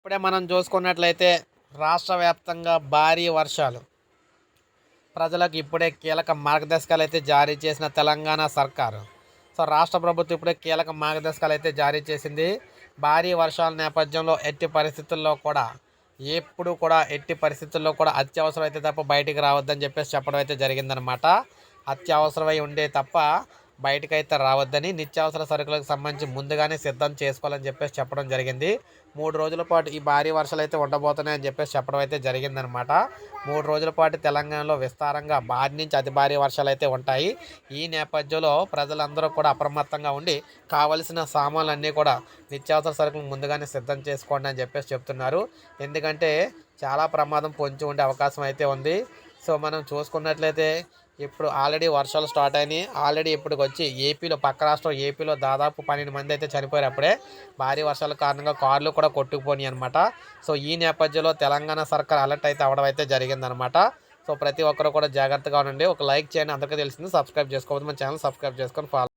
ఇప్పుడే మనం చూసుకున్నట్లయితే రాష్ట్ర వ్యాప్తంగా భారీ వర్షాలు. ప్రజలకు ఇప్పుడే కీలక మార్గదర్శకాలు అయితే జారీ చేసిన తెలంగాణ సర్కారు. సో రాష్ట్ర ప్రభుత్వం ఇప్పుడే కీలక మార్గదర్శకాలు అయితే జారీ చేసింది. భారీ వర్షాల నేపథ్యంలో ఎట్టి పరిస్థితుల్లో కూడా ఎప్పుడు కూడా ఎట్టి పరిస్థితుల్లో కూడా అత్యవసరం అయితే తప్ప బయటికి రావద్దని చెప్పేసి చెప్పడం అయితే జరిగిందనమాట అత్యవసరమై ఉండే తప్ప బయటకైతే రావద్దని నిత్యావసర సరుకులకు సంబంధించి ముందుగానే సిద్ధం చేసుకోవాలని చెప్పేసి చెప్పడం జరిగింది. మూడు రోజుల పాటు ఈ భారీ వర్షాలు అయితే ఉండబోతున్నాయని చెప్పేసి చెప్పడం అయితే జరిగిందనమాట మూడు రోజుల పాటు తెలంగాణలో విస్తారంగా భారీ నుంచి అతి భారీ వర్షాలు అయితే ఉంటాయి. ఈ నేపథ్యంలో ప్రజలందరూ కూడా అప్రమత్తంగా ఉండి కావలసిన సామాన్లన్నీ కూడా నిత్యావసర సరుకులు ముందుగానే సిద్ధం చేసుకోండి అని చెప్పేసి చెప్తున్నారు. ఎందుకంటే చాలా ప్రమాదం పొంచి ఉండే అవకాశం అయితే ఉంది. సో మనం చూసుకున్నట్లయితే ఇప్పుడు ఆల్రెడీ వర్షాలు స్టార్ట్ అయినాయి. ఆల్రెడీ ఇప్పటికి వచ్చి ఏపీలో పక్క రాష్ట్రం ఏపీలో దాదాపు పన్నెండు మంది అయితే చనిపోయారు అప్పుడే. భారీ వర్షాల కారణంగా కార్లు కూడా కొట్టుకుపోయినాయి అనమాట సో ఈ నేపథ్యంలో తెలంగాణ సర్కార్ అలర్ట్ అయితే అవడం అయితే జరిగిందనమాట సో ప్రతి ఒక్కరు కూడా జాగ్రత్తగా ఉండండి. ఒక లైక్ చేయండి. అందరికీ తెలిసింది. సబ్స్క్రైబ్ చేసుకోవద్దు. మన ఛానల్ సబ్స్క్రైబ్ చేసుకొని ఫాలో